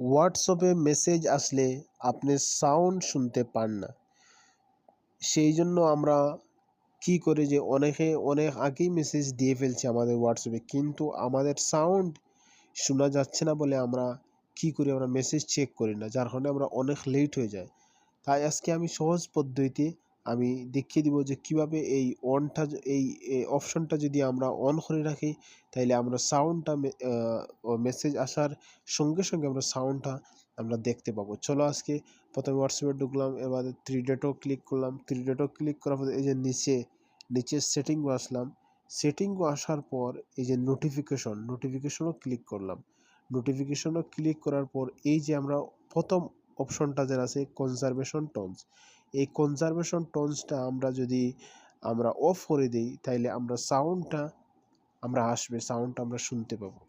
হোয়াটসঅ্যাপে মেসেজ আসলে আপনি সাউন্ড শুনতে পান না। সেই জন্য আমরা কি করে যে অনেকে, অনেক আগেই মেসেজ দিয়ে ফেলছে আমাদের হোয়াটসঅ্যাপে, কিন্তু আমাদের সাউন্ড শোনা যাচ্ছে না বলে আমরা কি করি, আমরা মেসেজ চেক করি না, যার কারণে আমরা অনেক লেট হয়ে যায় তাই আজকে আমি সহজ পদ্ধতিতে আমি দেখিয়ে দিব যে কীভাবে এই অনটা এই অপশনটা যদি আমরা অন করে রাখি তাহলে আমরা সাউন্ডটা মেসেজ আসার সঙ্গে সঙ্গে আমরা সাউন্ডটা আমরা দেখতে পাবো। চলো আজকে প্রথমে হোয়াটসঅ্যাপে ঢুকলাম, এবার থ্রি ডেটও ক্লিক করলাম। থ্রি ডেটও ক্লিক করার পর এই যে নিচে নিচে সেটিংও আসলাম। সেটিংও আসার পর এই যে নোটিফিকেশন নোটিফিকেশনও ক্লিক করলাম। নোটিফিকেশনও ক্লিক করার পর এই যে আমরা প্রথম অপশনটা যেটা আছে কনজারভেশন টোনস এই কনজারভেশন টোনসটা আমরা যদি আমরা অফ করে দিই, তাইলে আমরা সাউন্ডটা আমরা আসবে সাউন্ডটা আমরা শুনতে পাবো।